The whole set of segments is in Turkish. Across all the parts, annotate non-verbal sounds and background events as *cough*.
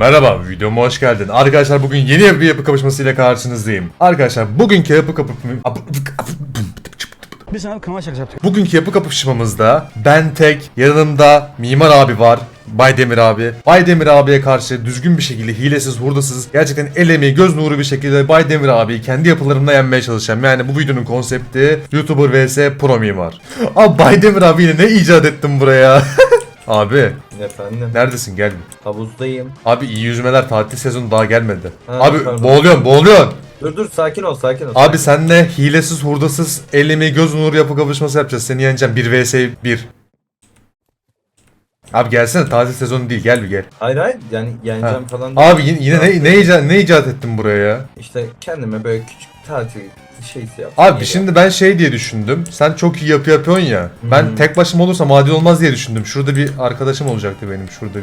Merhaba, videoma hoş geldin. Arkadaşlar bugün yeni bir yapı kapışmasıyla karşınızdayım. Arkadaşlar bugünkü yapı kapı... Biz sana kanal şakası yaptık. Bugünkü yapı kapışmamızda ben tek, yanımda Mimar abi var. Baydemir abi. Baydemir abiye karşı düzgün bir şekilde hilesiz, hurdasız, gerçekten el emeği, göz nuru bir şekilde Baydemir abiyi kendi yapılarımda yenmeye çalışacağım. Yani bu videonun konsepti YouTuber vs Pro Mimar. *laughs* Abi Baydemir abi yine ne icat ettin buraya? *laughs* abi Efendim neredesin gel. havuzdayım. Abi iyi yüzmeler tatil sezonu daha gelmedi. Ha, abi pardon. boğuluyorsun boğuluyorsun. Dur dur sakin ol sakin ol. Abi senle hilesiz hurdasız elimi göz nuru yapı kapışması yapacağız. Seni yeneceğim 1 vs 1. Abi gelsene tatil sezonu değil gel bir gel. Hayır hayır yani yeneceğim falan. Abi yine, yine ne, ne, icat, ne icat ettin buraya ya? İşte kendime böyle küçük tatil şeysi yaptım. Abi Yine. şimdi ben şey diye düşündüm. Sen çok iyi yapı yapıyorsun ya. Ben Hmm. tek başıma olursam adil olmaz diye düşündüm. Şurada bir arkadaşım olacaktı benim şurada.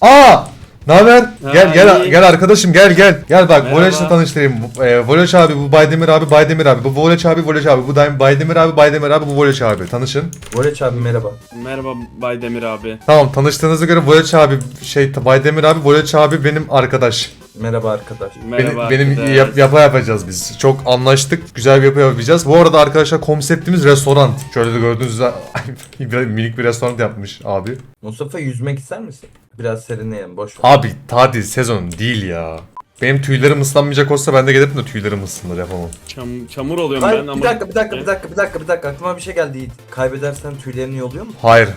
Aa! Ne haber? Gel gel iyi. gel arkadaşım gel gel. Gel bak Merhaba. Voleç'le tanıştırayım. Bu, e, Voleç abi bu Baydemir abi Baydemir abi. Bu Voleç abi Voleç abi. Bu da Baydemir abi Baydemir abi bu Voleç abi. Tanışın. Voleç abi merhaba. Merhaba Baydemir abi. Tamam tanıştığınıza göre Voleç abi şey Baydemir abi Voleç abi benim arkadaş. Merhaba arkadaş. Merhaba. benim benim arkadaş. yap, yapa yapacağız biz. Çok anlaştık. Güzel bir yapı yapacağız. Bu arada arkadaşlar konseptimiz restoran. Şöyle de gördüğünüz *laughs* minik bir restoran yapmış abi. Mustafa yüzmek ister misin? Biraz serinleyelim boş ver. Abi tatil sezon değil ya. Benim tüylerim ıslanmayacak olsa ben de gelirim de tüylerim ıslanır yapamam. Çam- çamur oluyorum Hayır, ben ama. bir dakika bir dakika bir dakika bir dakika bir dakika aklıma bir şey geldi Yiğit. Kaybedersen tüylerini yoluyor mu? Hayır.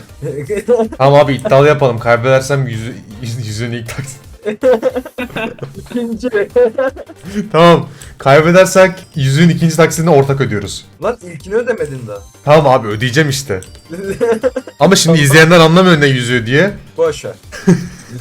*laughs* Tamam abi iddialı yapalım. Kaybedersem yüzü, yüz, yüzünü ilk taksit. İkinci. tamam. Kaybedersek yüzüğün ikinci taksidini ortak ödüyoruz. Lan ilkini ödemedin daha. Tamam abi ödeyeceğim işte. Ama şimdi izleyenler anlamıyor ne yüzüğü diye. boş ver. *laughs*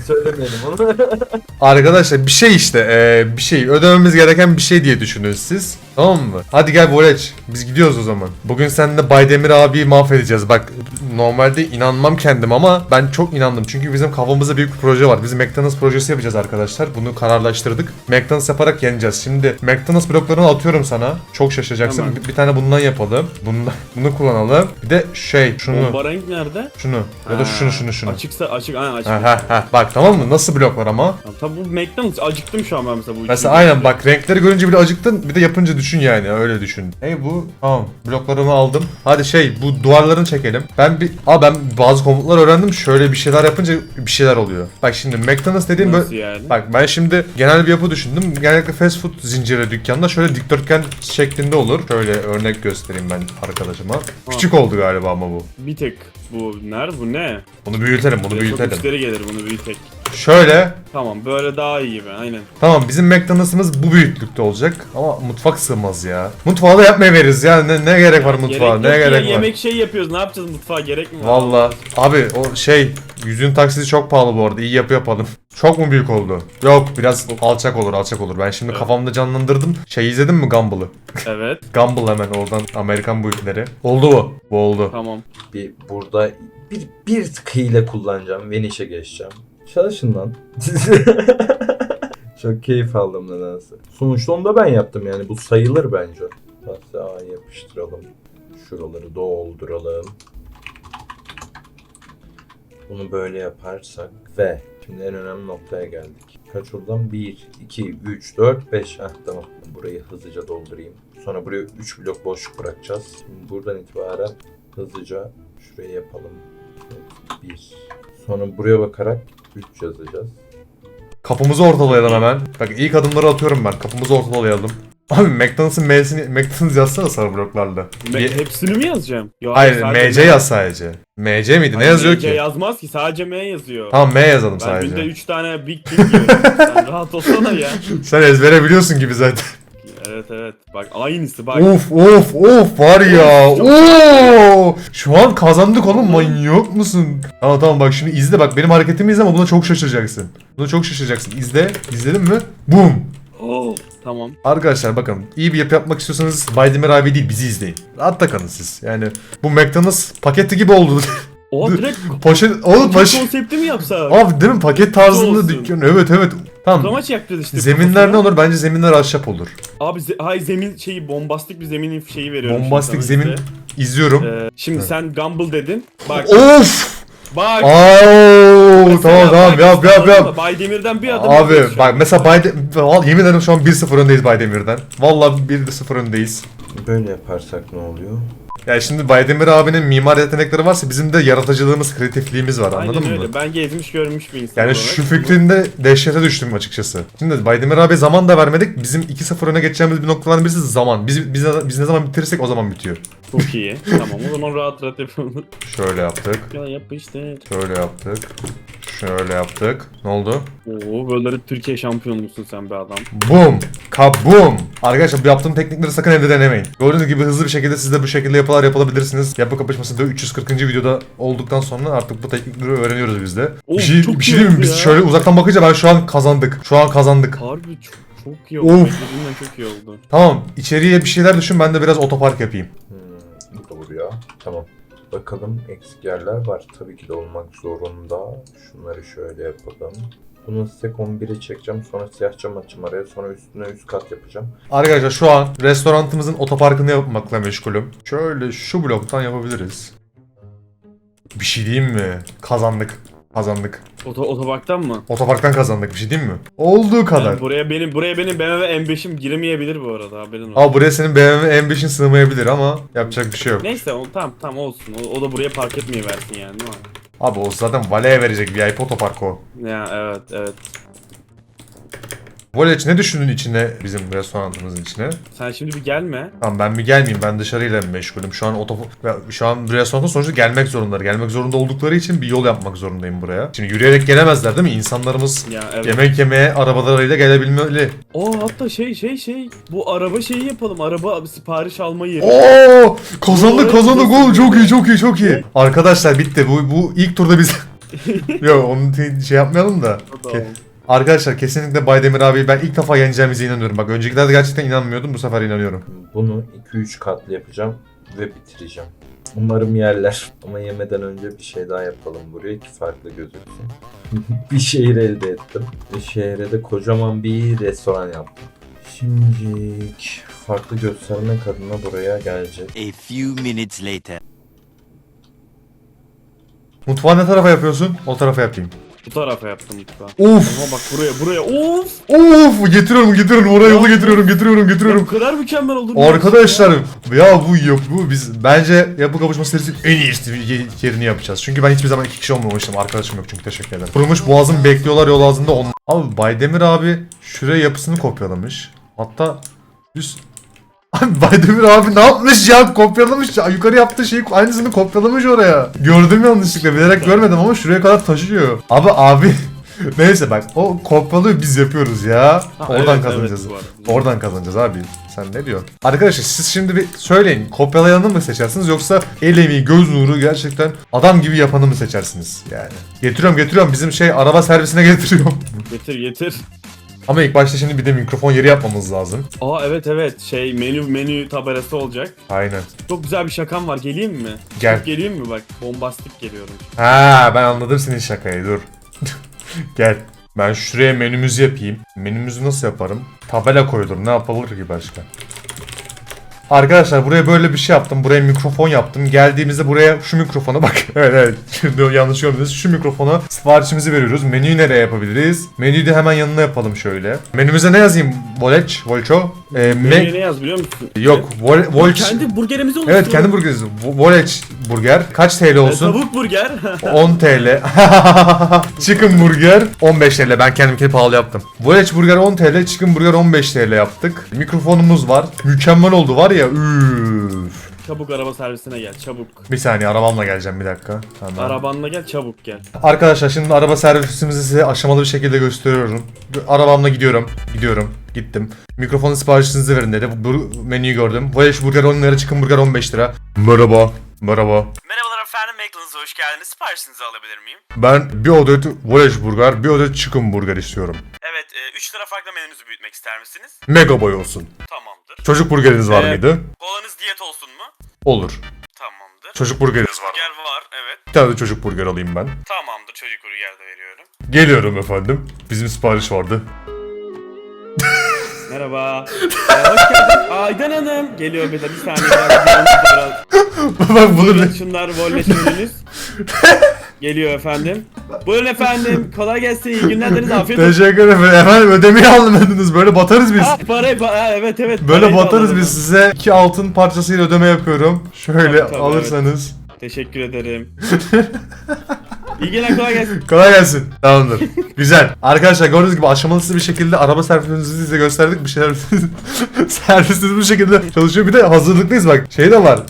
Söylemeyelim onu. *laughs* Arkadaşlar bir şey işte eee, bir şey ödememiz gereken bir şey diye düşünün siz. Tamam mı? Hadi gel Voleç. Biz gidiyoruz o zaman. Bugün seninle Baydemir abiyi mahvedeceğiz. Bak normalde inanmam kendim ama ben çok inandım. Çünkü bizim kafamızda büyük bir proje var. Biz McDonald's projesi yapacağız arkadaşlar. Bunu kararlaştırdık. McDonald's yaparak yeneceğiz. Şimdi McDonald's bloklarını atıyorum sana. Çok şaşıracaksın. Tamam. Bir, bir tane bundan yapalım. Bundan, bunu kullanalım. Bir de şey şunu. Bomba renk nerede? Şunu. Ya da Ha, şunu şunu şunu. Açıksa açık aynen açık. Ha ha ha. Bak tamam mı? Nasıl blok var ama? Tamam, tabii bu McDonald's acıktım şu an ben mesela bu Mesela üçüncü aynen bak renkleri görünce bile acıktın bir de yapınca düşün yani öyle düşün. Hey bu tamam bloklarımı aldım. Hadi şey bu duvarlarını çekelim. Ben bir Aa ben bazı komutlar öğrendim şöyle bir şeyler yapınca bir şeyler oluyor. Bak şimdi McDonald's dediğim Nasıl böyle yani? Bak ben şimdi genel bir yapı düşündüm. Genellikle fast food zinciri dükkanda şöyle dikdörtgen şeklinde olur. Şöyle örnek göstereyim ben arkadaşıma. Küçük oldu galiba ama bu. Bir tek bu nerede bu ne? Bunu büyütelim, bunu Çok büyütelim. müşteri gelir bunu büyütek. Şöyle Tamam böyle daha iyi be aynen. Tamam bizim McDonald's'ımız bu büyüklükte olacak ama mutfak sığmaz ya. Mutfağı da yapmaya veririz ya. Ne, ne gerek var mutfağa? Ne yok ki ya, gerek var? Yemek şey yapıyoruz ne yapacağız mutfağa gerek mi var? Valla. Abi o şey yüzün taksidi çok pahalı bu arada. İyi yapı yapalım. Çok mu büyük oldu? Yok biraz alçak olur alçak olur. Ben şimdi Evet. kafamda canlandırdım. Şey izledin mi Gumball'ı? Evet *laughs* Gumball hemen oradan Amerikan boyutları. Oldu bu. Bu oldu. tamam. bir burada bir bir tık hile kullanacağım. Veniş'e geçeceğim. Çalışın lan. *laughs* Çok keyif aldım nedense. Sonuçta onu da ben yaptım yani. Bu sayılır bence. Tahtaya yapıştıralım. Şuraları dolduralım. Bunu böyle yaparsak ve şimdi en önemli noktaya geldik. Kaç oradan? 1, 2, 3, 4, 5. Heh tamam. Burayı hızlıca doldurayım. Sonra buraya 3 blok boşluk bırakacağız. Şimdi buradan itibaren hızlıca şuraya yapalım. 1. Sonra buraya bakarak 3 yazacağız. Kapımızı ortalayalım hemen. Bak ilk adımları atıyorum ben. Kapımızı ortalayalım. Abi McDonald's'ın M'sini McDonald's yazsana sarı bloklarla. Me- Ye- hepsini mi yazacağım? Ya, Hayır sadece MC yaz sadece. MC miydi? Ne Hayır, yazıyor MC ki? yazmaz ki sadece M yazıyor. Tamam M yazalım ben sadece. günde 3 tane Big King yiyorum. *laughs* Sen rahat olsana ya. Sen ezbere biliyorsun gibi zaten. Evet evet. Bak aynısı bak. of of of var ya. Oo! Şu an kazandık oğlum manyak mısın? Tamam tamam bak şimdi izle bak benim hareketimi izle ama buna çok şaşıracaksın. Buna çok şaşıracaksın. İzle. İzledin mi? Boom. Oh, tamam. Arkadaşlar bakın iyi bir yapı yapmak istiyorsanız Baydemir abi değil bizi izleyin. Rahatta kalın siz. Yani bu McDonald's paketi gibi oldu. *laughs* O direkt *laughs* Poşet oğlum baş... konsepti mi yapsak? Abi değil mi paket tarzında dükkan. Evet evet. Tamam. Kamaç yapacağız işte. Zeminler ne olur? Bence zeminler ahşap olur. Abi ze- hay zemin şeyi bombastik bir zemin şeyi veriyorum. Bombastik zemin işte. izliyorum. Ee, şimdi sen Gumball dedin. Bak Of! Bak. Oo, mesela tamam tamam bak, yap yap yap. Baydemir'den bir adım Abi bak mesela Bayde yemin ederim şu an 1-0 öndeyiz Baydemir'den. Vallahi 1-0 öndeyiz. Böyle yaparsak ne oluyor? Ya şimdi Baydemir abinin mimar yetenekleri varsa bizim de yaratıcılığımız, kreatifliğimiz var anladın Aynen mı? öyle. Ben gezmiş görmüş bir insan Yani olarak. şu fikrinde dehşete düştüm açıkçası. Şimdi Baydemir abi zaman da vermedik. Bizim 2-0 öne geçeceğimiz bir noktaların birisi zaman. Biz, biz, biz ne zaman bitirirsek o zaman bitiyor. Çok iyi. *laughs* tamam o zaman rahat rahat yapalım. Şöyle yaptık. ya yapıştır. Şöyle yaptık. Şöyle yaptık. Ne oldu? Oo böyle Türkiye şampiyonu musun sen be adam? Boom! Kabum! Arkadaşlar bu yaptığım teknikleri sakın evde denemeyin. Gördüğünüz gibi hızlı bir şekilde siz de bu şekilde yapılar yapabilirsiniz. Yapı kapışmasında 340. videoda olduktan sonra artık bu teknikleri öğreniyoruz biz de. Of, bir şey, çok bir iyi şey diyeyim mi? oldu Biz ya. şöyle uzaktan bakınca ben şu an kazandık. Şu an kazandık. Harbi çok, çok iyi oldu. Of. Beklediğimden çok iyi oldu. Tamam içeriye bir şeyler düşün ben de biraz otopark yapayım. Hmm, bu da buraya. Tamam. Bakalım eksik yerler var. Tabii ki de olmak zorunda. Şunları şöyle yapalım. Bunu stek 11'e çekeceğim. Sonra siyah cam açacağım araya. Sonra üstüne üst kat yapacağım. Arkadaşlar şu an restoranımızın otoparkını yapmakla meşgulüm. Şöyle şu bloktan yapabiliriz. Bir şey diyeyim mi? Kazandık. Kazandık. Oto, otoparktan mı? Otoparktan kazandık bir şey diyeyim mi? Olduğu kadar. Yani buraya benim buraya benim BMW M5'im giremeyebilir bu arada haberin olsun. Abi buraya senin BMW M5'in sığmayabilir ama yapacak bir şey yok. Neyse o, tamam tamam olsun. O, o da buraya park etmeye versin yani değil mi? Abi o zaten Vale'ye verecek VIP otopark o. Ya evet evet. Vale ne düşündün içine bizim restoranımızın içine? Sen şimdi bir gelme. Tamam ben bir gelmeyeyim ben dışarıyla meşgulüm. Şu an oto şu an restoranta sonuçta gelmek zorundalar. Gelmek zorunda oldukları için bir yol yapmak zorundayım buraya. Şimdi yürüyerek gelemezler değil mi? İnsanlarımız Ya evet. yemek yemeye arabalarıyla gelebilmeli. O hatta şey şey şey bu araba şeyi yapalım. Araba sipariş alma yeri. Oo! Kazandık Oo, kazandık oğlum çok iyi çok iyi çok iyi. Arkadaşlar bitti. Bu bu ilk turda biz *laughs* Yok onu şey yapmayalım da. Tamam. Arkadaşlar kesinlikle Baydemir abi ben ilk defa yeneceğimize inanıyorum. Bak öncekilerde gerçekten inanmıyordum. Bu sefer inanıyorum. Bunu 2-3 katlı yapacağım ve bitireceğim. Umarım yerler. Ama yemeden önce bir şey daha yapalım buraya ki farklı gözüksün. *laughs* bir şehir elde ettim. Ve şehre de kocaman bir restoran yaptım. Şimdi farklı göstermek adına buraya gelecek. A few minutes later. Mutfağı ne tarafa yapıyorsun? O tarafa yapayım. Bu tarafa yaptım lütfen. Of! Ama bak buraya buraya. Of! Of! Getiriyorum getiriyorum. Oraya yolu getiriyorum getiriyorum bu getiriyorum. kadar mükemmel oldu. Arkadaşlar ya bu yok bu biz bence yapı kapışması serisinin en iyisi ye- yerini yapacağız. Çünkü ben hiçbir zaman iki kişi olmamıştım. Arkadaşım yok çünkü teşekkür ederim. Kurumuş boğazım bekliyorlar yol ağzında on. Abi Baydemir abi şuraya yapısını kopyalamış. Hatta üst Abi Baydemir abi ne yapmış ya? Kopyalamış. ya. Yukarı yaptığı şeyi aynısını kopyalamış oraya. Gördüm yanlışlıkla. Bilerek görmedim ama şuraya kadar taşıyor. Abi abi *laughs* Neyse bak o kopyalıyor biz yapıyoruz ya. Ha, Oradan evet, kazanacağız. evet. Oradan kazanacağız abi. Sen ne diyorsun? Arkadaşlar siz şimdi bir söyleyin. Kopyalayanı mı seçersiniz yoksa el emeği, göz nuru gerçekten adam gibi yapanı mı seçersiniz? Yani. Getiriyorum getiriyorum. Bizim şey araba servisine getiriyorum. Getir getir. Ama ilk başta şimdi bir de mikrofon yeri yapmamız lazım. Aa evet evet şey menü menü tabelası olacak. Aynen. Çok güzel bir şakam var geleyim mi? Gel. Çok geleyim mi bak bombastik geliyorum. Ha ben anladım senin şakayı dur. *laughs* Gel. Ben şuraya menümüzü yapayım. Menümüzü nasıl yaparım? Tabela koyulur. Ne yapılır ki başka? Arkadaşlar buraya böyle bir şey yaptım. Buraya mikrofon yaptım. Geldiğimizde buraya şu mikrofona bak. *laughs* evet evet. Şimdi yanlış görmediniz. Şu mikrofona siparişimizi veriyoruz. Menüyü nereye yapabiliriz? Menüyü de hemen yanına yapalım şöyle. Menümüze ne yazayım? Voleç, Volço. Ee, Menüye me- ne yaz biliyor musun? Yok, vol, volç. Kendi burgerimizi oluşturalım. Evet kendi burgeriz. Vo- Voleç burger. Kaç TL olsun? Tavuk burger. *laughs* 10 TL. *laughs* Chicken burger 15 TL. Ben kendimkini pahalı yaptım. Voleç burger 10 TL, chicken burger 15 TL yaptık. Mikrofonumuz var. Mükemmel oldu var ya. Üf. çabuk araba servisine gel çabuk. Bir saniye arabamla geleceğim bir dakika. Hemen. Arabanla gel çabuk gel. Arkadaşlar şimdi araba servisimizi size aşamalı bir şekilde gösteriyorum. Arabamla gidiyorum. Gidiyorum. Gittim. Mikrofonu siparişinizi verin dedi. Bu menüyü gördüm. Voleç burger 10 lira, chicken burger 15 lira. Merhaba. Merhaba. Merhabalar efendim, McDonald's'a hoş geldiniz. Siparişinizi alabilir miyim? Ben bir adet voleç burger, bir adet chicken burger istiyorum. Evet, 3 lira farklı menünüzü büyütmek ister misiniz? Mega boy olsun. Tamamdır. Çocuk burgeriniz var Ee, mıydı? Kolanız diyet olsun mu? Olur. Tamamdır. Çocuk burgeriniz var. Burger var, evet. Bir tane de çocuk burger alayım ben. Tamamdır, çocuk burger de veriyorum. Geliyorum efendim. Bizim sipariş vardı. Merhaba. Ee, hoş geldin. Aydan Hanım. Geliyor bir de bir saniye. Biraz, *laughs* biraz, Bak bunu Buyurun şunlar volle menünüz. *laughs* Geliyor efendim. Buyurun efendim. Kolay gelsin. İyi günler dileriz. Afiyet olsun. Teşekkür ederim. Efendim ödemeyi almadınız. Böyle batarız biz. Ah, parayı, pa- evet evet. Böyle parayı da batarız alalım. biz size. iki altın parçasıyla ödeme yapıyorum. Şöyle Tabii, tabii, alırsanız. Teşekkür ederim. İyi günler kolay gelsin. Kolay gelsin. Tamamdır. Güzel. Arkadaşlar gördüğünüz gibi aşamasız bir şekilde araba servisimizi size gösterdik. Bir şeyler *laughs* servisimiz bu şekilde çalışıyor. Bir de hazırlıklıyız bak. Şey de var.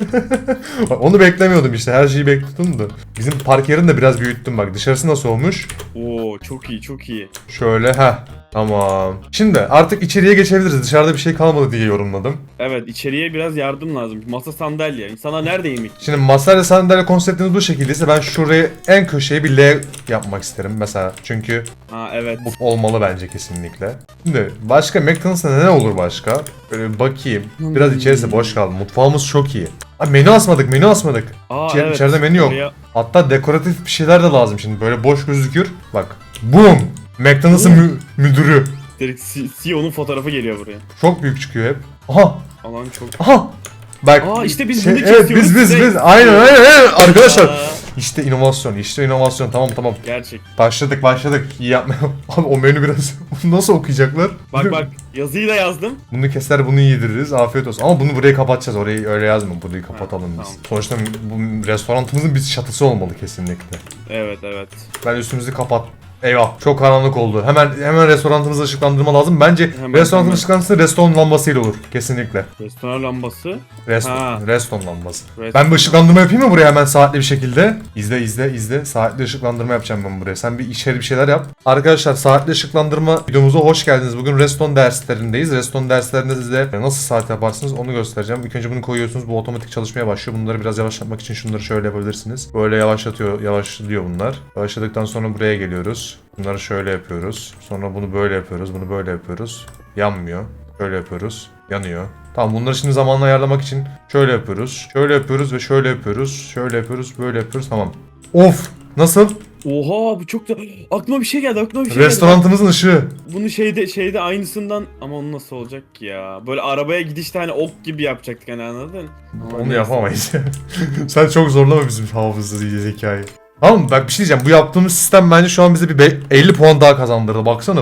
*laughs* onu beklemiyordum işte. Her şeyi bekliyordum da. Bizim park yerini de biraz büyüttüm bak. Dışarısı nasıl olmuş? Oo çok iyi çok iyi. Şöyle ha. Tamam. Şimdi artık içeriye geçebiliriz. Dışarıda bir şey kalmadı diye yorumladım. Evet içeriye biraz yardım lazım. Masa sandalye. İnsanlar nerede yemek? Şimdi masa ve sandalye konseptimiz bu şekildeyse ben şuraya en köşeye bir L yapmak isterim mesela. Çünkü Ha evet. bu olmalı bence kesinlikle. Şimdi başka McDonald's'ta ne olur başka? Böyle bakayım. Biraz içerisi boş kaldı. Mutfağımız çok iyi. Ha, menü asmadık, menü asmadık. Aa, İçer- evet. içeride menü yok. Oraya- Hatta dekoratif bir şeyler de lazım şimdi. Böyle boş gözükür. Bak. Boom! McDonald's'ın mü- müdürü. Direkt C- CEO'nun fotoğrafı geliyor buraya. Çok büyük çıkıyor hep. Aha! Alan çok. Aha! Bak. Aa, işte biz şey- bunu Evet kesiyoruz, biz biz biz. Aynen aynen aynen. Arkadaşlar. Aa, İşte inovasyon, işte inovasyon. Tamam tamam. gerçek. Başladık başladık. İyi yapmaya. *laughs* Abi o menü biraz *laughs* nasıl okuyacaklar? Bak bak yazıyı da yazdım. Bunu keser bunu yediririz. Afiyet olsun. Ama bunu buraya kapatacağız. Orayı öyle yazma. Burayı kapatalım biz. tamam. Sonuçta bu restoranımızın bir çatısı olmalı kesinlikle. Evet evet. Ben üstümüzü kapat. Eyvah çok karanlık oldu. Hemen hemen restoranımızı ışıklandırma lazım. Bence Hemen, restoranın hemen. ışıklandırması restoran lambasıyla olur. Kesinlikle. Restoran lambası. Ha. restoran lambası. Restoran- Ben bir ışıklandırma yapayım mı buraya hemen saatli bir şekilde? İzle izle izle. Saatli ışıklandırma yapacağım ben buraya. Sen bir içeri bir şeyler yap. Arkadaşlar saatli ışıklandırma videomuza hoş geldiniz. Bugün reston derslerindeyiz. Reston derslerinde size nasıl saat yaparsınız onu göstereceğim. İlk önce bunu koyuyorsunuz. Bu otomatik çalışmaya başlıyor. Bunları biraz yavaşlatmak için şunları şöyle yapabilirsiniz. Böyle yavaşlatıyor, yavaşlıyor bunlar. Yavaşladıktan sonra buraya geliyoruz. Bunları şöyle yapıyoruz. Sonra bunu böyle yapıyoruz. Bunu böyle yapıyoruz. Yanmıyor. Şöyle yapıyoruz. Yanıyor. Tamam bunları şimdi zamanla ayarlamak için şöyle yapıyoruz. Şöyle yapıyoruz ve şöyle yapıyoruz. Şöyle yapıyoruz, böyle yapıyoruz. Tamam. Of! Nasıl? Oha bu çok da aklıma bir şey geldi aklıma bir şey geldi. Restoranımızın ışığı. Bunu şeyde şeyde aynısından ama onu nasıl olacak ki ya? Böyle arabaya gidişte hani ok gibi yapacaktık hani anladın? Onu neyse. yapamayız. *laughs* Sen çok zorlama bizim hafızayı, zekayı. Tamam mı? Bak bir şey diyeceğim. Bu yaptığımız sistem bence şu an bize bir be- 50 puan daha kazandırdı. Baksana.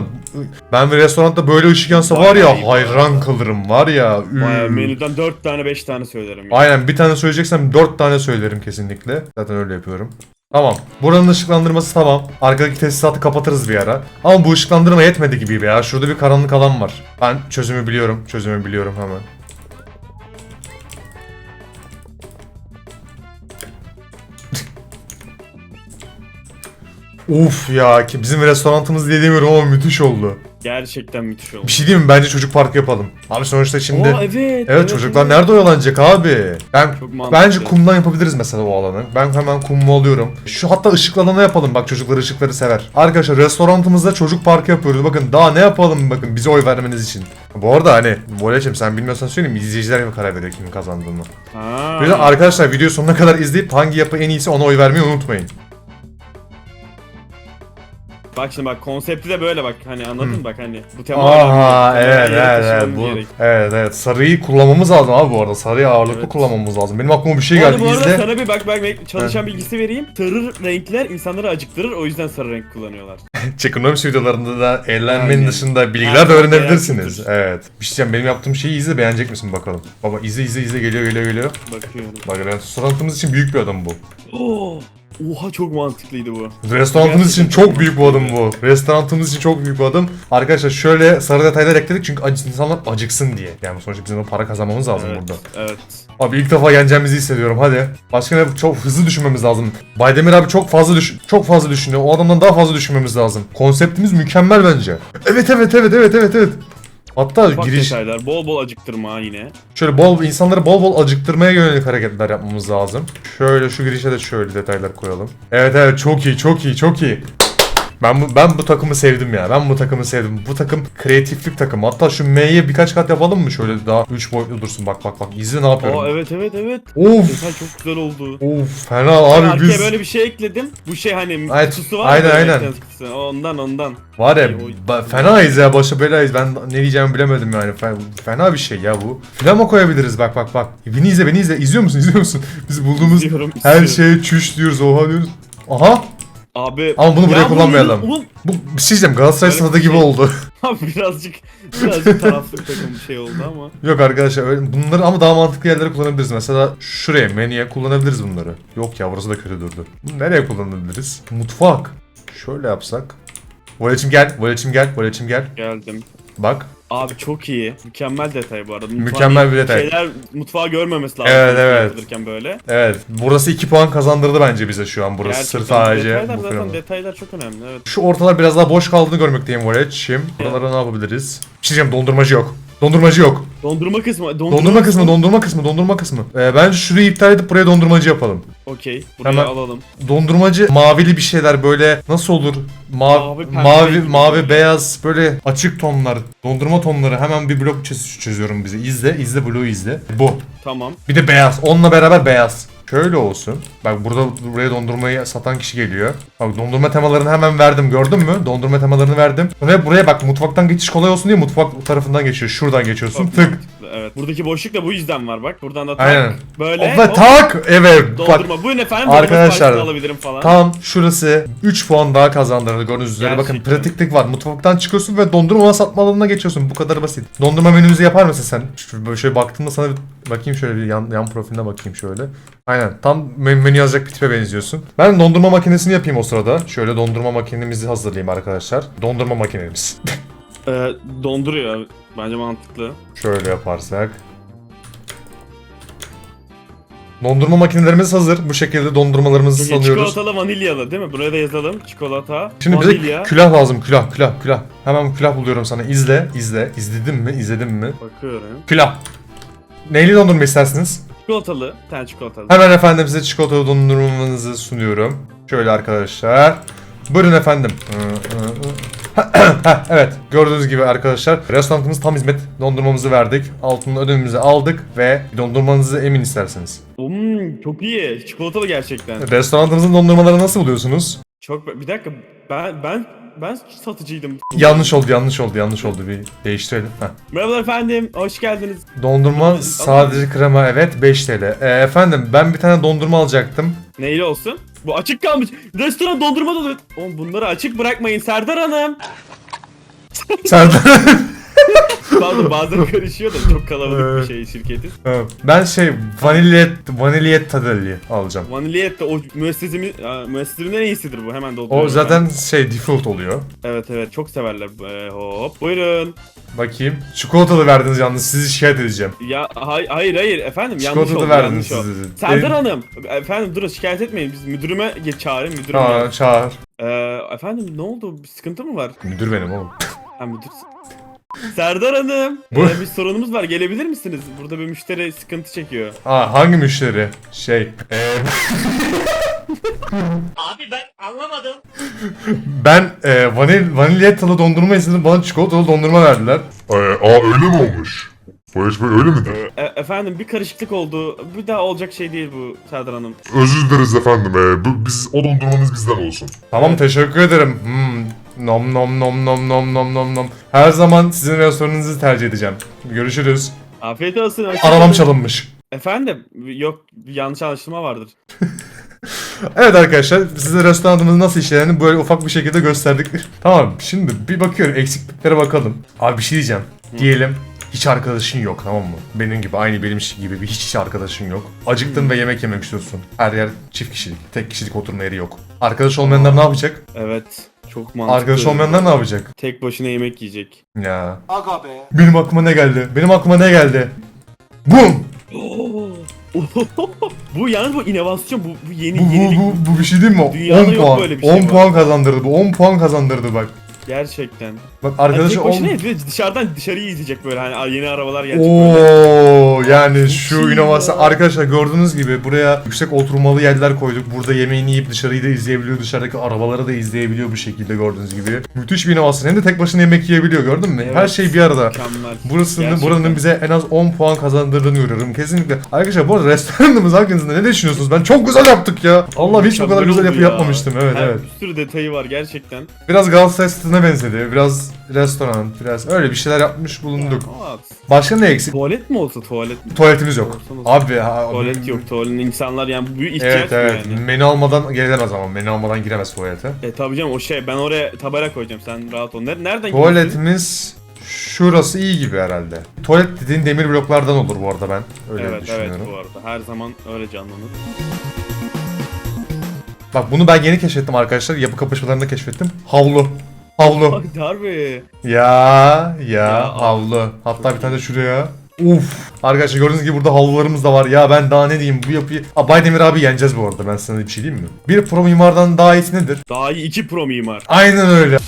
Ben bir restoranda böyle ışık yansa var ya hayran kalırım var ya. Bayağı menüden 4 tane 5 tane söylerim. ya. Aynen bir tane söyleyeceksem 4 tane söylerim kesinlikle. Zaten öyle yapıyorum. Tamam. Buranın ışıklandırması tamam. Arkadaki tesisatı kapatırız bir ara. Ama bu ışıklandırma yetmedi gibi ya. Şurada bir karanlık alan var. Ben çözümü biliyorum. Çözümü biliyorum hemen. Uf ya ki bizim restoranımız diye demiyorum ama müthiş oldu. Gerçekten müthiş oldu. Bir şey diyeyim mi? Bence çocuk parkı yapalım. Abi sonuçta şimdi... Aa, evet, Evet, çocuklar evet. nerede oyalanacak abi? Ben bence kumdan yapabiliriz mesela o alanı. Ben hemen kummu alıyorum. Şu hatta ışıklı alana yapalım. Bak çocuklar ışıkları sever. Arkadaşlar restoranımızda çocuk parkı yapıyoruz. Bakın daha ne yapalım bakın bize oy vermeniz için. Bu arada hani Voleç'im sen bilmiyorsan söyleyeyim izleyiciler mi karar veriyor kimin kazandığını. Ha. Arkadaşlar video sonuna kadar izleyip hangi yapı en iyisi ona oy vermeyi unutmayın. Bak şimdi bak konsepti de böyle bak hani anladın mı bak hani bu tema Aha evet evet evet bu evet evet sarıyı kullanmamız lazım abi bu arada sarıyı ağırlıklı Evet. kullanmamız lazım. Benim aklıma bir şey Bu arada, geldi bu arada izle. sana bir bak bak bak, çalışan bilgisi vereyim. Sarı renkler insanları acıktırır o yüzden sarı renk kullanıyorlar. *laughs* Çekonomist videolarında da eğlenmenin Aynen. dışında bilgiler Aynen, de öğrenebilirsiniz. beğenmiştir. Evet. Bir şey diyeceğim benim yaptığım şeyi izle beğenecek misin bakalım. Baba izle izle izle geliyor geliyor geliyor. Bakıyorum. Bak restoranımız için büyük bir adım bu. Oo, Oha çok mantıklıydı bu. Restoranımız için çok büyük bir adım bu. Restoranımız için çok büyük bir adım. Arkadaşlar şöyle sarı detaylar ekledik çünkü acı, insanlar acıksın diye. Yani sonuçta bizim de para kazanmamız lazım Evet, burada. evet. Abi ilk defa yeneceğimizi hissediyorum hadi. Başka ne çok hızlı düşünmemiz lazım. Baydemir abi çok fazla düş çok fazla düşünüyor. O adamdan daha fazla düşünmemiz lazım. Konseptimiz mükemmel bence. Evet evet evet evet evet evet. Hatta Ufak giriş detaylar, bol bol acıktırma yine. şöyle bol insanları bol bol acıktırmaya yönelik hareketler yapmamız lazım. Şöyle şu girişe de şöyle detaylar koyalım. Evet evet çok iyi çok iyi çok iyi. Ben bu, ben bu takımı sevdim ya. Ben bu takımı sevdim. Bu takım kreatiflik takımı. Hatta şu M'ye birkaç kat yapalım mı şöyle daha 3 boyutlu dursun. Bak bak bak. İzle ne yapıyorum. Aa evet evet evet. Of. Detay çok güzel oldu. Of fena Abi abi biz böyle bir şey ekledim. Bu şey hani Ay- kutusu var aynen, ya, aynen. Kutusu. Ondan ondan. var ya ba- fenayız ya başa belayız ben ne diyeceğimi bilemedim yani Fe- fena bir şey ya bu. Flama koyabiliriz bak bak bak. Beni izle beni izle izliyor musun *laughs* izliyor musun? Biz bulduğumuz İzliyorum, her izliyorum. şeye çüş diyoruz oha diyoruz. Aha. Abi. Ama bunu buraya Ya bu kullanmayalım. Bu bir şey diyeceğim Galatasaray stadı bir gibi şey- oldu. *laughs* abi birazcık birazcık taraflı bir takım şey oldu ama. Yok arkadaşlar öyle, bunları ama daha mantıklı yerlere kullanabiliriz. Mesela şuraya menüye kullanabiliriz bunları. Yok ya burası da kötü durdu. Bunu nereye kullanabiliriz? Mutfak. Şöyle yapsak. Voleçim gel, Voleçim gel, Voleçim gel. Geldim. Bak. Abi çok iyi. Mükemmel detay bu arada. Mutfağın Mükemmel bir detay. Şeyler mutfağı görmemesi lazım. Evet, evet. yapılırken böyle. Evet. Burası 2 puan kazandırdı bence bize şu an. Burası Gerçekten sırf sadece detaylar bu zaten firma. detaylar çok önemli evet. Şu ortalar biraz daha boş kaldığını görmekteyim Voleçim. Buralara ne yapabiliriz? Bir şey diyeceğim dondurmacı yok. Dondurmacı yok. Dondurma kısmı. Dondurma kısmı, dondurma kısmı, dondurma kısmı. Ee, bence şurayı iptal edip buraya dondurmacı yapalım. Okey. Buraya Hemen- alalım. Dondurmacı mavili bir şeyler böyle nasıl olur? Ma- Mavi, mavi, pembe mavi, gibi. beyaz böyle açık tonlar. Dondurma tonları hemen bir blok çiz- çiziyorum bize. İzle, izle bloğu izle. Bu. Tamam. Bir de beyaz. Onunla beraber beyaz. Şöyle olsun. Bak burada buraya dondurmayı satan kişi geliyor. Bak dondurma temalarını hemen verdim gördün mü? Dondurma temalarını verdim. Ve buraya bak mutfaktan geçiş kolay olsun diye mutfak tarafından geçiyor. Şuradan geçiyorsun. Çok Tık. Evet. Buradaki boşluk da bu yüzden var bak. Buradan da tak. Aynen. Böyle. Ve hop, tak evet bak Dondurma. Buyurun efendim. Arkadaşlar, alabilirim falan. Tam şurası 3 puan daha kazandırdı gördüğünüz üzere. Bakın pratiklik var. Mutfaktan çıkıyorsun ve dondurma satma alanına geçiyorsun. Bu kadar basit. Dondurma menümüzü yapar mısın sen? Şöyle baktığımda sana bakayım şöyle bir yan, yan profiline bakayım şöyle. Aynen. Tam men- menü yazacak bir tipe benziyorsun. Ben dondurma makinesini yapayım o sırada. Şöyle dondurma makinemizi hazırlayayım arkadaşlar. Dondurma makinemiz. *laughs* Ee, donduruyor. Bence mantıklı. şöyle yaparsak. Dondurma makinelerimiz hazır. Bu şekilde dondurmalarımızı iyi. sanıyoruz. Çikolatalı vanilyalı değil mi? Buraya da yazalım. Çikolata. Şimdi vanilya. bize külah lazım külah külah külah. Hemen külah buluyorum sana. İzle izle. İzledin mi? İzledin mi? Bakıyorum. Külah. Neyli dondurma istersiniz? Çikolatalı. Bir tane çikolatalı. Hemen efendim size çikolatalı dondurmanızı sunuyorum. Şöyle arkadaşlar. Buyurun efendim. *clears throat* Evet gördüğünüz gibi arkadaşlar restoranımız tam hizmet dondurmamızı verdik. Altını ödememizi aldık ve dondurmanızı emin isterseniz. Hmm, çok iyi. Çikolatalı gerçekten. Restoranımızın dondurmaları nasıl buluyorsunuz? Çok bir dakika ben ben ben satıcıydım. Yanlış oldu yanlış oldu yanlış oldu bir değiştirelim. Heh. Merhabalar efendim. Hoş geldiniz. Dondurma sadece krema evet 5 TL. Ee, efendim ben bir tane dondurma alacaktım. Neyli olsun? Bu açık kalmış. Restoran dondurma dolu. Oğlum bunları açık bırakmayın Serdar Hanım. Serdar. *laughs* *laughs* Pardon bazen karışıyor da çok kalabalık bir şey şirketiz. Evet. ben şey vanilyet vanilyet tadalli alacağım. Vaniliyet de o müessesemiz, Aa, müessesemin en iyisidir bu. Hemen dolduruyorum. O zaten şey default oluyor. ben. Evet evet çok severler. Ee, hop. Buyurun. Bakayım. Çikolatalı verdiniz yalnız sizi şikayet edeceğim. Ya hay- hayır hayır efendim yanlış oldu verdiniz yanlış oldu. Serdar Benim- Hanım efendim durun şikayet etmeyin biz müdürüme geç çağırın müdürüm. Aa, çağır. Ee, efendim ne oldu bir sıkıntı mı var? Müdür benim oğlum. Ha müdür. Serdar Hanım Bu- ee, bir sorunumuz var gelebilir misiniz? Burada bir müşteri sıkıntı çekiyor. Aa hangi müşteri? Şey. Ee, Abi ben anlamadım. ben e, vanil vanilyet tadı dondurma istedim bana çikolatalı dondurma verdiler. Ee, aa öyle mi olmuş? Barış Bey öyle midir? E, efendim bir karışıklık oldu. Bir daha olacak şey değil bu Serdar Hanım. Özür dileriz efendim. Ee, bu, biz, o dondurmanız bizden olsun. Tamam teşekkür ederim. Hmm. Nom nom nom nom nom nom nom nom. Her zaman sizin restoranınızı tercih edeceğim. Görüşürüz. Afiyet olsun. hoşça Arabam çalınmış. Efendim yok bir yanlış anlaşılma vardır. *laughs* Evet arkadaşlar size restoranımızın nasıl işlediğini böyle ufak bir şekilde gösterdik. *laughs* tamam şimdi bir bakıyorum eksikliklere bakalım. Abi bir şey diyeceğim. Diyelim hiç arkadaşın yok tamam mı? Benim gibi aynı benim gibi bir hiç hiç arkadaşın yok. Acıktın ve yemek yemek istiyorsun. Her yer çift kişilik. Tek kişilik oturma yeri yok. Arkadaş olmayanlar ne yapacak? Evet çok mantıklı. Arkadaş olmayanlar ne yapacak? Tek başına yemek yiyecek. Ya. Aga be. Benim aklıma ne geldi? Benim aklıma ne geldi? Bum! *laughs* bu yalnız bu inovasyon bu, bu yeni Bu, bu, yenilik bu, bu bir şey değil mi? Dünyada 10 yok puan. böyle bir şey 10 bu puan kazandırdı bu. 10 puan kazandırdı bak. Gerçekten. Bak Hani arkadaşı tek başına 10 değil, dışarıdan dışarıyı izleyecek böyle hani yeni arabalar gelecek böyle. Oo yani Çok şu inovasyon arkadaşlar gördüğünüz gibi buraya yüksek oturmalı yerler koyduk. Burada yemeğini yiyip dışarıyı da izleyebiliyor. Dışarıdaki arabaları da izleyebiliyor bu şekilde gördüğünüz gibi. Müthiş bir inovasyon. Hem de tek başına yemek yiyebiliyor gördün mü? Evet. Her şey bir arada. Burasının, buranın bize en az 10 puan kazandırdığını görüyorum kesinlikle. Arkadaşlar bu arada restoranımız hakkında ne düşünüyorsunuz? Ben çok güzel yaptık ya. Allah hiç bu kadar güzel yapı ya. yapmamıştım. Evet Her evet. Bir sürü detayı var gerçekten. Biraz Galatasaray kapışmasına benzedi. Biraz restoran, biraz öyle bir şeyler yapmış bulunduk. Başka ne eksik? Tuvalet mi olsa tuvalet mi? Tuvaletimiz yok. Abi ha, Tuvalet yok. Tuvalet insanlar yani bu büyük ihtiyaç Evet mı evet. yani? Menü almadan gelemez ama. Menü almadan giremez tuvalete. E tabii canım o şey ben oraya tabela koyacağım sen rahat ol. Ner- Nereden gidiyorsun? Tuvaletimiz şurası iyi gibi herhalde. Tuvalet dediğin demir bloklardan olur bu arada ben. Öyle Evet evet düşünüyorum. bu arada her zaman öyle canlanır. Bak bunu ben yeni keşfettim arkadaşlar. Yapı kapışmalarında keşfettim. Havlu. Havlu. Ya ya, Ya, havlu. Hatta bir tane de şuraya. Uf. Arkadaşlar gördüğünüz gibi burada havlularımız da var. Ya ben daha ne diyeyim bu yapıyı. Aa, Baydemir abi yeneceğiz bu arada. Ben sana bir şey diyeyim mi? Bir pro mimardan daha iyisi nedir? Daha iyi iki pro mimar. Aynen öyle.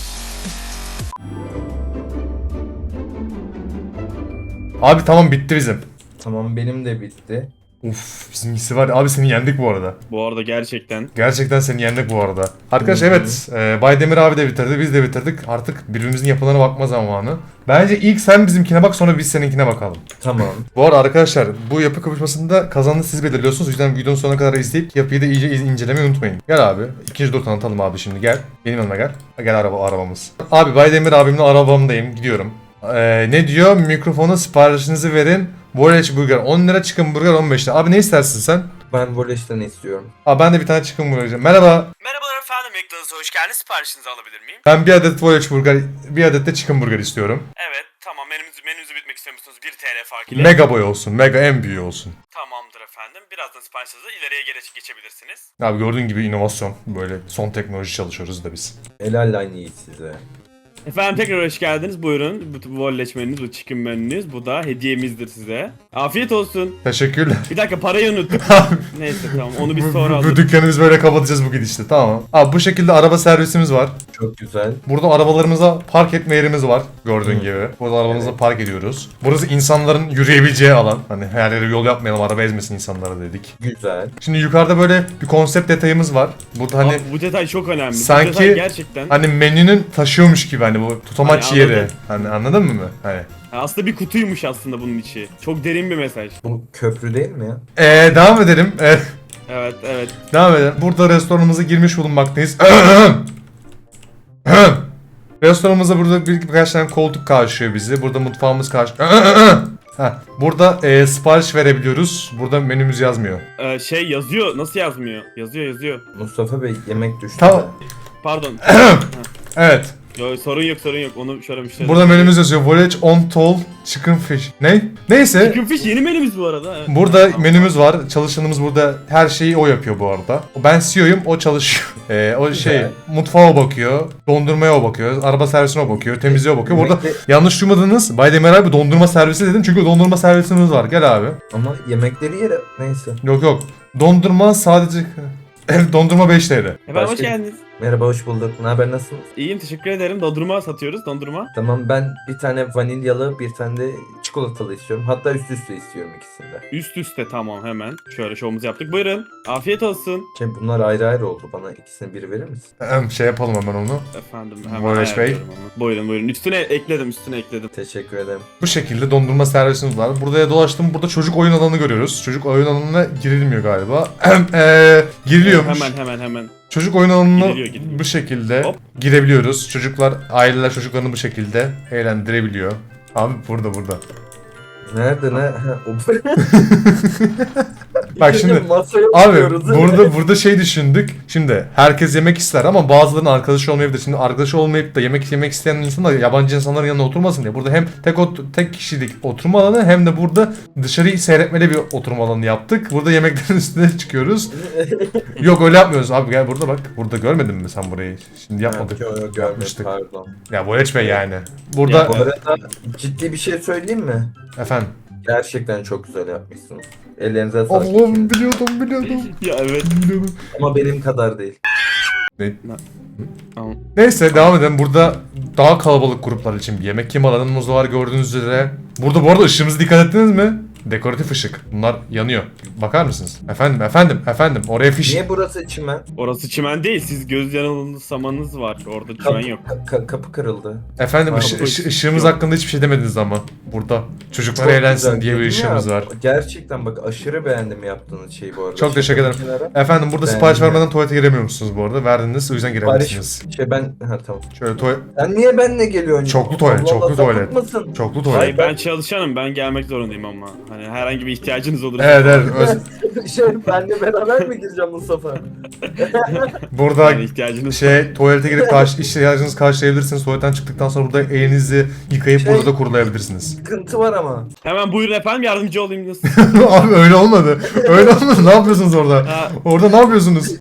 Abi tamam bitti bizim. Tamam benim de bitti. Uf bizimkisi var. Abi seni yendik bu arada. Bu arada gerçekten. Gerçekten seni yendik bu arada. Arkadaşlar evet e, Baydemir abi de bitirdi biz de bitirdik. Artık birbirimizin yapılarına bakma zamanı. Bence ilk sen bizimkine bak sonra biz seninkine bakalım. Tamam. Bu arada arkadaşlar bu yapı kapışmasında kazanını siz belirliyorsunuz. O yüzden videonun sonuna kadar izleyip yapıyı da iyice iz- incelemeyi unutmayın. Gel abi. İkinci dur tanıtalım abi şimdi gel. Benim yanıma gel. Gel araba arabamız. Abi Baydemir abimle arabamdayım gidiyorum. Ee, ne diyor? Mikrofona siparişinizi verin. Voleç burger 10 lira chicken burger 15 lira. Abi ne istersin sen? Ben voleçten istiyorum. Abi ben de bir tane chicken burger. Merhaba. Merhabalar efendim, McDonald's'a hoş geldiniz. Siparişinizi alabilir miyim? Ben bir adet voleç burger, bir adet de chicken burger istiyorum. Evet, tamam. Menümüzü, menünüzü bitmek istiyor musunuz? 1 TL fark ile. Mega boy olsun. Mega en büyüğü olsun. Tamamdır efendim. Birazdan siparişinizi ileriye geç geçebilirsiniz. Abi gördüğün gibi inovasyon. Böyle son teknoloji çalışıyoruz da biz. Helal lan yiğit size. Efendim tekrar hoş geldiniz. Buyurun. Bu volleç menünüz, bu chicken menünüz. Bu da hediyemizdir size. Afiyet olsun. Teşekkürler. Bir dakika parayı unuttuk. *laughs* Neyse tamam onu biz Bu- sonra bu, bu alırız. dükkanı biz böyle kapatacağız bu gidişte tamam. Abi bu şekilde araba servisimiz var. Çok güzel. Burada arabalarımıza park etme yerimiz var gördüğün Hı. gibi. Burada arabamızı Evet. park ediyoruz. Burası insanların yürüyebileceği alan. Hani her yere yol yapmayalım araba ezmesin insanlara dedik. Güzel. Şimdi yukarıda böyle bir konsept detayımız var. Burada hani Abi bu detay çok önemli. Sanki- bu detay gerçekten. hani menünün taşıyormuş gibi hani bu tutamaç Hani yeri. anladım. Hani anladın mı? Hani Aslında bir kutuymuş aslında bunun içi. Çok derin bir mesaj. Bu köprü değil mi ya? Ee, devam edelim. Ee, Evet evet. devam edelim. Burada restoranımıza girmiş bulunmaktayız. Restoranımıza burada bir, birkaç tane koltuk karşılıyor bizi. Burada mutfağımız karşılıyor. Heh, burada e, sipariş verebiliyoruz. Burada menümüz yazmıyor. Ee, şey yazıyor. Nasıl yazmıyor? Yazıyor yazıyor. Mustafa Bey yemek düştü. Tamam. Pardon. Evet. Yo, sorun yok sorun yok. Onu şöyle bir şey. Burada menümüz yazıyor. Voyage on tall chicken fish. Ne? Neyse. Chicken fish yeni menümüz bu arada. Evet. Burada Tamam. menümüz var. Çalışanımız burada her şeyi o yapıyor bu arada. Ben CEO'yum, o çalışıyor. *laughs* Ee, o şey mutfağa o bakıyor, dondurmaya o bakıyor, araba servisine o bakıyor, temizliğe o bakıyor. Burada Yemekte- yanlış duymadınız. Bay Demir abi dondurma servisi dedim çünkü dondurma servisimiz var. Gel abi. Ama yemekleri yere neyse. Yok yok. Dondurma sadece... *laughs* dondurma 5 TL. Efendim hoş Başka- geldiniz. Merhaba hoş bulduk. Ne haber nasılsınız? İyiyim teşekkür ederim. Dondurma satıyoruz. Dondurma. Tamam ben bir tane vanilyalı bir tane de çikolatalı istiyorum. Hatta üst üste istiyorum ikisini de. Üst üste tamam hemen. Şöyle şovumuzu yaptık. Buyurun. Afiyet olsun. Şey bunlar ayrı ayrı oldu. Bana ikisini biri verir misin? Hem şey yapalım hemen onu. Efendim hemen Barış Bey. ayarlıyorum onu. Buyurun buyurun. Üstüne ekledim üstüne ekledim. Teşekkür ederim. Bu şekilde dondurma servisimiz var. Burada dolaştım. Burada çocuk oyun alanı görüyoruz. Çocuk oyun alanına girilmiyor galiba. Eee *clears throat* giriliyormuş. Hemen hemen hemen. Çocuk oyun alanına bu şekilde Hop. girebiliyoruz. Çocuklar, aileler çocuklarını bu şekilde eğlendirebiliyor. Abi burada burada. Nerede ne? Ha. Bak şimdi masaya abi oturuyoruz. burada *laughs* burada şey düşündük. Şimdi herkes yemek ister ama bazılarının arkadaşı olmayabilir. Şimdi arkadaşı olmayıp da yemek yemek isteyen insanlar yabancı insanların yanına oturmasın diye. Burada hem tek ot- tek kişilik oturma alanı hem de burada dışarıyı seyretmeli bir oturma alanı yaptık. Burada yemeklerin *laughs* üstüne çıkıyoruz. *laughs* Yok öyle yapmıyoruz abi gel burada bak. Burada görmedin mi sen burayı? Şimdi yapmadık. Yok, yok, görmedim, Yapmıştık. Pardon. Ya Voyage Bey yani. Burada Bu arada ciddi bir şey söyleyeyim mi? efendim. Gerçekten çok güzel yapmışsınız. Ellerinize sağlık. Allah'ım biliyordum biliyordum. *laughs* Ya evet. biliyordum. Ama benim kadar değil. Tamam. Neyse devam edelim. Burada daha kalabalık gruplar için bir yemek yeme alanımız var gördüğünüz üzere. Burada bu arada ışığımıza dikkat ettiniz mi? Dekoratif ışık. Bunlar yanıyor. Bakar mısınız? Efendim, efendim, efendim. Oraya fiş. Niye burası çimen? Orası çimen değil. Siz göz yanılsamanız var. Orada Kapı, çimen yok. ka- ka- kapı kırıldı. Efendim, Aa, ışı- bu- ışı- ışığımız yok. hakkında hiçbir şey demediniz ama. Burada. Çocuklar Çok eğlensin güzel diye bir dedim ışığımız ya, var. Gerçekten bak aşırı beğendim yaptığınız şeyi bu arada. Çok teşekkür ederim. Kenara. Efendim burada Ben sipariş de. vermeden tuvalete giremiyormuşsunuz bu arada. Verdiniz, o yüzden girebilirsiniz. Sipariş şey ben ha tamam. Şöyle tuvalet, Sen niye benle geliyorsun? Çoklu tuvalet, Allah çoklu Allah, tuvalet. mısın? çoklu tuvalet. Hayır ben çalışanım. Ben gelmek zorundayım ama. Hani herhangi bir ihtiyacınız olursa. Evet evet. öz- *laughs* şey benle beraber mi gireceğim Mustafa? *laughs* burada Yani ihtiyacınız şey tuvalete girip karşı ihtiyacınızı karşılayabilirsiniz. Tuvaletten çıktıktan sonra burada elinizi yıkayıp Şey- burada da kurulayabilirsiniz. Sıkıntı var ama. Hemen buyurun efendim yardımcı olayım nasıl? *laughs* Abi öyle olmadı. Öyle olmadı. Ne yapıyorsunuz orada? Ha, Orada ne yapıyorsunuz?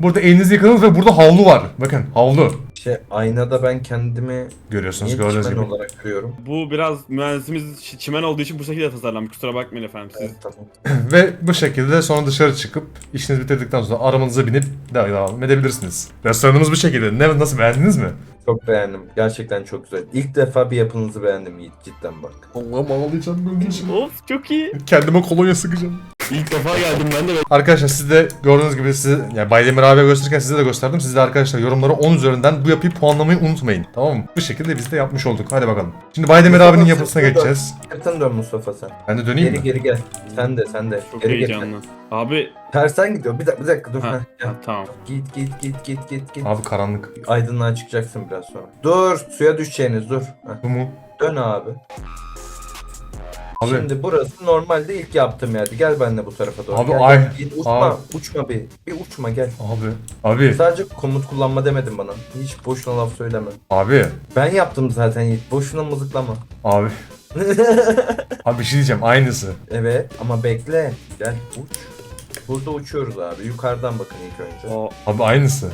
Burada elinizi yıkadınız ve burada havlu var. Bakın havlu. Şey aynada ben kendimi Görüyorsunuz niye gördüğünüz çimen gibi. olarak görüyorum. bu biraz mühendisimiz çimen olduğu için bu şekilde tasarlanmış. Kusura bakmayın efendim siz. Evet, tamam. *clears throat* Ve bu şekilde sonra dışarı çıkıp işinizi bitirdikten sonra arabanıza binip devam edebilirsiniz. Restoranımız bu şekilde. Ne, nasıl beğendiniz mi? Çok beğendim. Gerçekten çok güzel. İlk defa bir yapınızı beğendim Yiğit. Cidden bak. Allah'ım ağlayacağım böyle. *laughs* Of çok iyi. Kendime kolonya sıkacağım. İlk defa geldim ben de. Arkadaşlar siz de gördüğünüz gibi size yani Baydemir abiye gösterirken size de gösterdim. Siz de arkadaşlar yorumlara 10 üzerinden bu yapıyı puanlamayı unutmayın. Tamam mı? Bu şekilde biz de yapmış olduk. Hadi bakalım. Şimdi Baydemir Mustafa, abinin yapısına sırtını dön. geçeceğiz. Sırtını dön Mustafa sen. Ben de döneyim Geri mi? geri gel. Sen de sen de. Çok geri geri. heyecanlı. Abi Tersten gidiyor. Bir dakika bir dakika dur. ha, Heh, gel. ha, tamam. Git git git git git git. Abi karanlık. Aydınlığa çıkacaksın biraz sonra. Dur suya düşeceğiniz dur. Heh, Bu mu? Dön abi. Abi Şimdi burası normalde ilk yaptığım yerdi. Gel benimle bu tarafa doğru. Abi, gel, ay. gel. Uçma, Abi. uçma bir. Bir uçma gel. abi abi Sadece komut kullanma demedim bana. Hiç boşuna laf söyleme. abi Ben yaptım zaten Yiğit. Boşuna mızıklama. abi *laughs* abi bir şey diyeceğim aynısı. evet ama bekle. Gel uç. Burada uçuyoruz abi. Yukarıdan bakın ilk önce. Abi aynısı.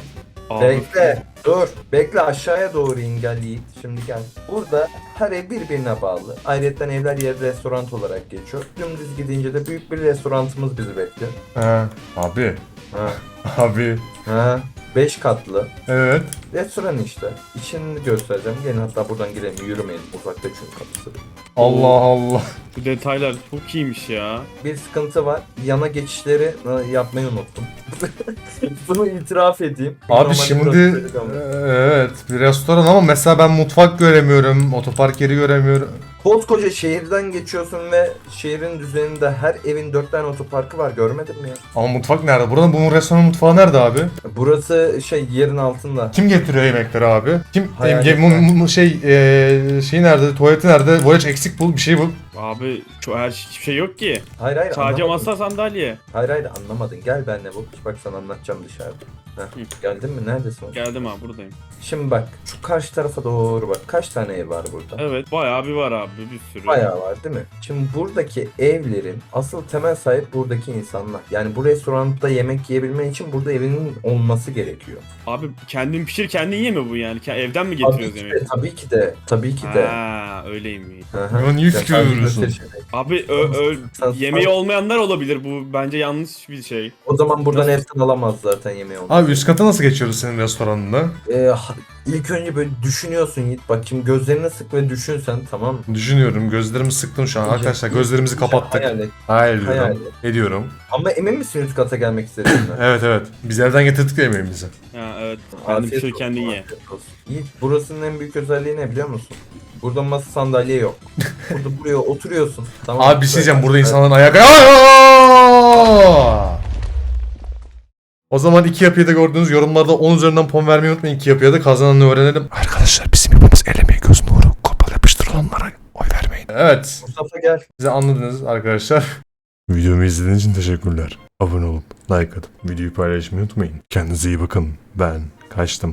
Abi, Bekle. Dur. Bekle aşağıya doğru in gel Yiğit. Şimdi gel. Burada her ev birbirine bağlı. Ayrıca evler yer restoran olarak geçiyor. Dümdüz gidince de büyük bir restoranımız bizi bekliyor. Ha, abi Ha. abi Ha. 5 katlı. evet. Restoran işte. İçini göstereceğim. Gelin hatta buradan girelim. Yürümeyelim. Uzakta çünkü kapısı. Allah Allah. bu detaylar çok iyiymiş ya. Bir sıkıntı var. Yana geçişleri e, yapmayı unuttum. *laughs* Bunu itiraf edeyim. Abi Normalde şimdi burası böyle kalmış. evet bir restoran ama mesela ben mutfak göremiyorum, otopark yeri göremiyorum. Koskoca şehirden geçiyorsun ve şehrin düzeninde her evin dört tane otoparkı var görmedin mi ya? Ama mutfak nerede? Buranın bunun restoranın mutfağı nerede abi? Burası şey yerin altında. Kim getiriyor yemekleri abi? Kim Hayal em- mu- mu- mu- şey eee şey nerede? Tuvaleti nerede? Voyage eksik bul bir şey bul. Abi çok her şey, hiçbir şey yok ki. Hayır hayır Sadece anlamadın. masa sandalye. Hayır hayır anlamadın. Gel benimle bu. Bak sana anlatacağım dışarıda. Heh, geldin mi? Neredesin? Geldim abi buradayım. Şimdi bak şu karşı tarafa doğru bak. Kaç tane ev var burada? Evet bayağı bir var abi bir sürü. Bayağı var değil mi? Şimdi buradaki evlerin asıl temel sahip buradaki insanlar. Yani bu restoranda yemek yiyebilmen için burada evinin olması gerekiyor. Abi kendin pişir kendin ye mi bu yani? Ke- Evden mi Tabii getiriyoruz ki, yemeği? de, tabii ki de. Tabii ki de. Ha öyleymiş. Hı hı. Fikir sadece yemek. Abi ö, ö, yemeği olmayanlar olabilir bu bence yanlış bir şey. O zaman buradan hepsini alamaz zaten yemeği olmaz. Abi üst kata nasıl geçiyoruz senin restoranında? Ee, ha- ilk önce böyle düşünüyorsun Yiğit. Bak şimdi gözlerini sık ve düşün sen tamam mı? Düşünüyorum. Gözlerimi sıktım şu an. İyice- Arkadaşlar gözlerimizi kapattık. Hayal et. Hayal ediyorum. Hayal et. Ediyorum. Ama emin misin üst kata gelmek istediğinden? *clears throat* Evet evet. Biz evden getirdik ya yemeğimizi. Ha evet. Kendin Afiyet pişir olsun, kendin ye. afiyet olsun. Yiğit burasının en büyük özelliği ne biliyor musun? Burada masa sandalye yok. Burada buraya oturuyorsun. *laughs* Tamam Abi bir şey diyeceğim. Burada insanların ayak... Aa! O zaman iki yapıyı da gördüğünüz yorumlarda 10 üzerinden puan vermeyi unutmayın. İki yapıya da kazananı öğrenelim. Arkadaşlar bizim yapımız el emeği göz nuru. Kopal yapıştırılanlara oy vermeyin. Evet. Mustafa gel. Size anladınız arkadaşlar. Videomu izlediğiniz için teşekkürler. Abone olup like atıp videoyu paylaşmayı unutmayın. Kendinize iyi bakın. Ben kaçtım.